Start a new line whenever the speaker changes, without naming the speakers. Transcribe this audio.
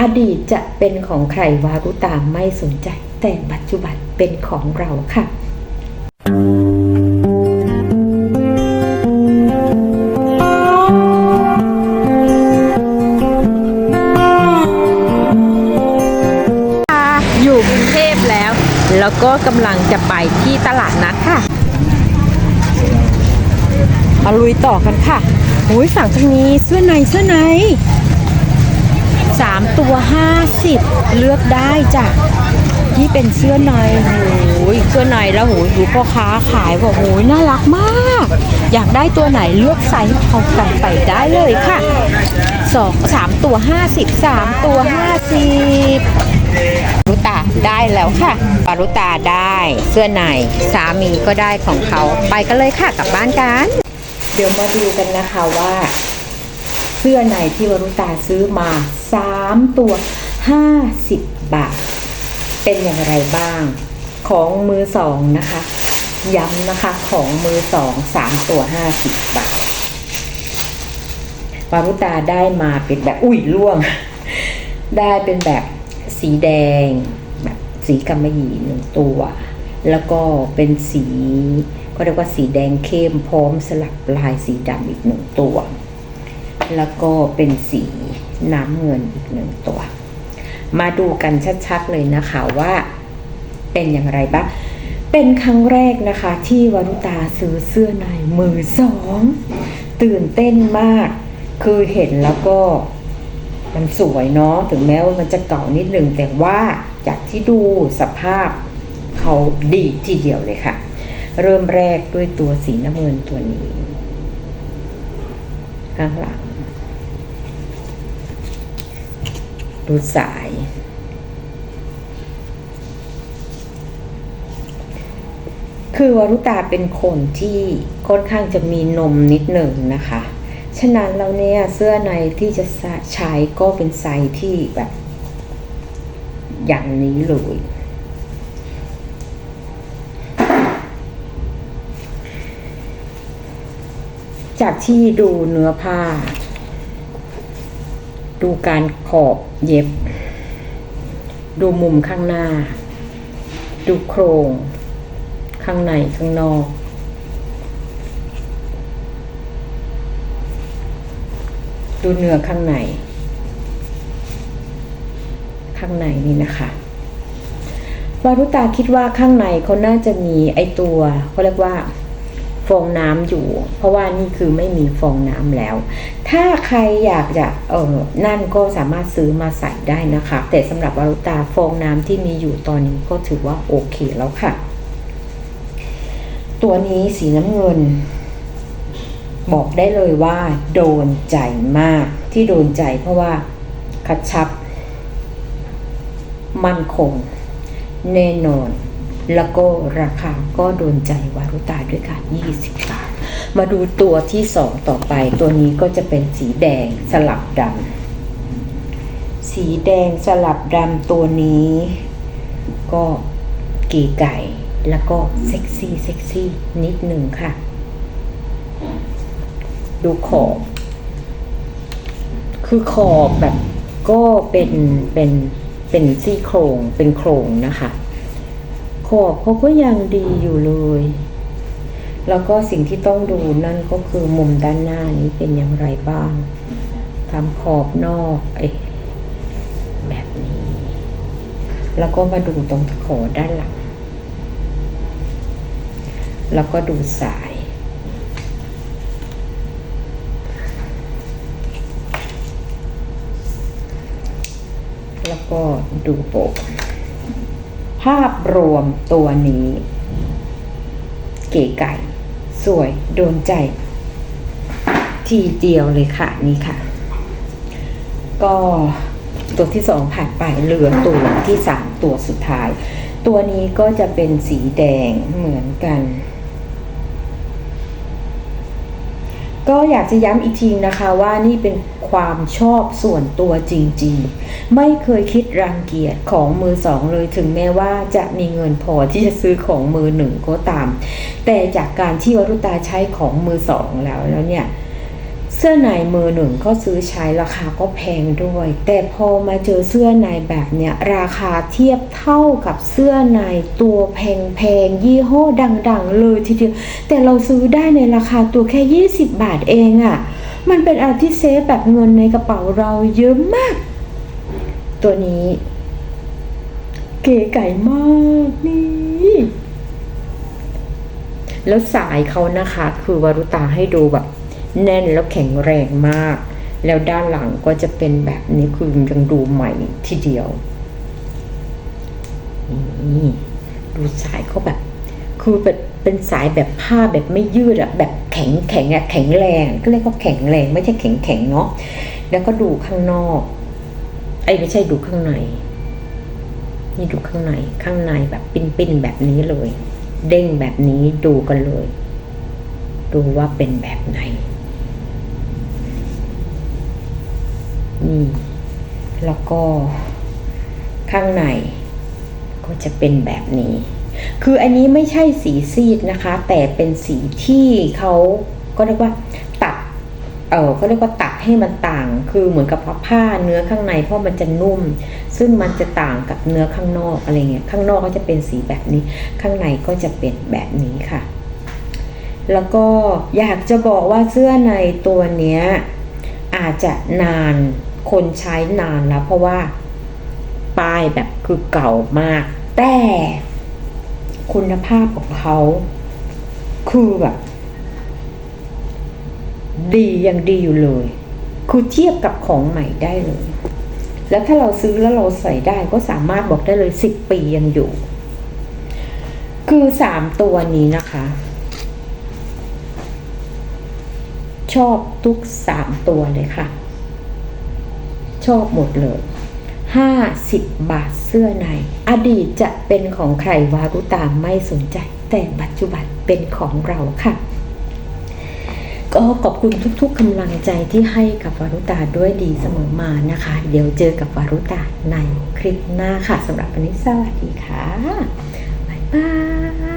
อดีตจะเป็นของใครวารุตาไม่สนใจ แต่ปัจจุบันเป็นของเราค่ะอยู่กรุงเทพแล้ว แล้วก็กำลังจะไปที่ตลาดนัดค่ะมาลุยต่อกันค่ะโอ้ยฝั่งทางนี้เสื้อในเสื้อใน สามตัวห้าสิบเลือกได้จ้ะที่เป็นเสื้อในโอ้ยเสื้อในแล้วโหยดูพ่อค้าขายบอกโอ้ยน่ารักมาก อยากได้ตัวไหนเลือกไซส์เอากันไปได้เลยค่ะสองสามตัวห้าสิบสามตัวห้าสิบรุตาได้แล้วค่ะปารุตาได้เสื้อในสามีก็ได้ของเขาไปกันเลยค่ะกลับบ้านกัน เดี๋ยวมาดูกันนะคะว่า เสื้อในที่วรุตาซื้อมา 3 ตัว 50 บาท เป็นอย่างไรบ้าง ของมือสองนะคะ ย้ำนะคะของมือสองสามตัว 50 บาทวรุตาได้มาเป็นแบบอุ้ยล่วง ได้เป็นแบบสีแดง แบบสีกำมะหยี่หนึ่งตัว แล้วก็เป็นสีก็เรียกว่าสีแดงเข้มพร้อมสลับลายสีดำอีกหนึ่งตัว แล้วก็เป็นสีน้ำเงินอีกหนึ่งตัว มาดูกันชัดๆเลยนะคะว่าเป็นอย่างไรบ้าง เป็นครั้งแรกนะคะที่วรุตาซื้อเสื้อในมือสอง ตื่นเต้นมาก คือเห็นแล้วก็มันสวยเนาะถึงแม้ว่ามันจะเก่านิดหนึ่งแต่ว่าจากที่ดูสภาพเขาดีทีเดียวเลยค่ะ เริ่มแรกด้วยตัวสีน้ำเงินตัวนี้ ข้างหลัง ดูสาย คือวรุตาเป็นคนที่ค่อนข้างจะมีนมนิดหนึ่งนะคะ ฉะนั้นแล้วเนี่ยเสื้อในที่จะใช้ก็เป็นไซส์ที่แบบ อย่างนี้เลยจากที่ดูเนื้อผ้า ดูการขอบเย็บ ดูมุมข้างหน้า ดูโครง ข้างในข้างนอก ดูเนื้อข้างใน ข้างในนี่นะคะวารุตาคิดว่าข้างในเขาน่าจะมีไอตัวเขาเรียกว่า ฟองน้ำอยู่ เพราะว่านี่คือไม่มีฟองน้ำแล้ว ถ้าใครอยากจะเออนั่นก็สามารถซื้อมาใส่ได้นะคะ แต่สำหรับวารุตาฟองน้ำที่มีอยู่ตอนนี้ก็ถือว่าโอเคแล้วค่ะ ตัวนี้สีน้ำเงิน บอกได้เลยว่า โดนใจมากที่โดนใจเพราะว่าคัดชับ มั่นคง แน่นอน แล้วก็ราคาก็โดนใจวารุตาด้วยค่ะ 20 บาท มาดูตัวที่สองต่อไป ตัวนี้ก็จะเป็นสีแดงสลับดำสีแดงสลับดำตัวนี้ ก็เก๋ไก่แล้วก็เซ็กซี่เซ็กซี่นิดหนึ่งค่ะ ดูขอบ คือขอบแบบก็เป็นเป็นเป็นซี่โครงเป็นโครงนะคะ ขอบเขาก็ยังดีอยู่เลย แล้วก็สิ่งที่ต้องดูนั่นก็คือมุมด้านหน้านี้เป็นอย่างไรบ้างทำขอบนอกไอ้แบบนี้ แล้วก็มาดูตรงขอด้านหลัง แล้วก็ดูสาย แล้วก็ดูโปก ภาพรวมตัวนี้ เก๋ไก่ สวย โดนใจ ทีเดียวเลยค่ะนี่ค่ะ ก็ตัวที่สองผ่านไปเหลือตัวที่สามตัวสุดท้าย ตัวนี้ก็จะเป็นสีแดงเหมือนกัน ก็อยากจะย้ำอีกทีนะคะว่านี่เป็นความชอบส่วนตัวจริงๆ ไม่เคยคิดรังเกียจของมือสองเลยถึงแม้ว่าจะมีเงินพอที่จะซื้อของมือหนึ่งก็ตาม แต่จากการที่วรุตาใช้ของมือสองแล้วแล้วเนี่ย เสื้อในมือหนึ่งก็ซื้อใช้ราคาก็แพงด้วย แต่พอมาเจอเสื้อในแบบเนี้ยราคาเทียบเท่ากับเสื้อในตัวแพงๆยี่ห้อดัง ๆ เลยทีเดียวแต่เราซื้อได้ในราคาตัวแค่ 20 บาทเองอะ่ะมันเป็นอะไรที่เซฟแบบเงินในกระเป๋าเราเยอะมาก ตัวนี้ เก๋ไก่มากนี่แล้วสายเขานะคะ คือวารุตาให้ดูแบบ แน่นแล้วแข็งแรงมาก แล้วด้านหลังก็จะเป็นแบบนี้คือยังดูใหม่ทีเดียวดูสายเขาแบบ คือแบบเป็นสายแบบผ้าแบบไม่ยืดอะแบบแข็งแข็งอะแข็งแรงก็เรียกว่าแข็งแรงไม่ใช่แข็งแข็งเนาะแล้วก็ดูข้างนอกไอ้ไม่ใช่ดูข้างใน นี่ดูข้างในข้างในแบบปิ้นๆแบบนี้เลย เด้งแบบนี้ดูกันเลย ดูว่าเป็นแบบไหน นี่แล้วก็ข้างในก็จะเป็นแบบนี้ คืออันนี้ไม่ใช่สีซีดนะคะ แต่เป็นสีที่เขาก็เรียกว่าตัด เออเขาเรียกว่าตัดให้มันต่าง คือเหมือนกับผ้าเนื้อข้างในเพราะมันจะนุ่ม ซึ่งมันจะต่างกับเนื้อข้างนอกอะไรเงี้ย ข้างนอกก็จะเป็นสีแบบนี้ ข้างในก็จะเป็นแบบนี้ค่ะ แล้วก็อยากจะบอกว่าเสื้อในตัวเนี้ยอาจจะนาน คนใช้นานแล้ว เพราะว่าป้ายแบบคือเก่ามาก แต่คุณภาพของเขา คือแบบ ดียังดีอยู่เลย คือเทียบกับของใหม่ได้เลย แล้วถ้าเราซื้อแล้วเราใส่ได้ก็สามารถบอกได้เลยสิบปียังอยู่ คือสามตัวนี้นะคะ ชอบทุกสามตัวเลยค่ะ ชอบหมดเลยห้าสิบบาทเสื้อใน อดีตจะเป็นของใครวารุตามไม่สนใจ แต่ปัจจุบันเป็นของเราค่ะ ก็ขอบคุณทุกๆกำลังใจที่ให้กับวารุตาด้วยดีเสมอมานะคะ เดี๋ยวเจอกับวารุตาในคลิปหน้าค่ะสำหรับวันนี้สวัสดีค่ะ บ๊ายบาย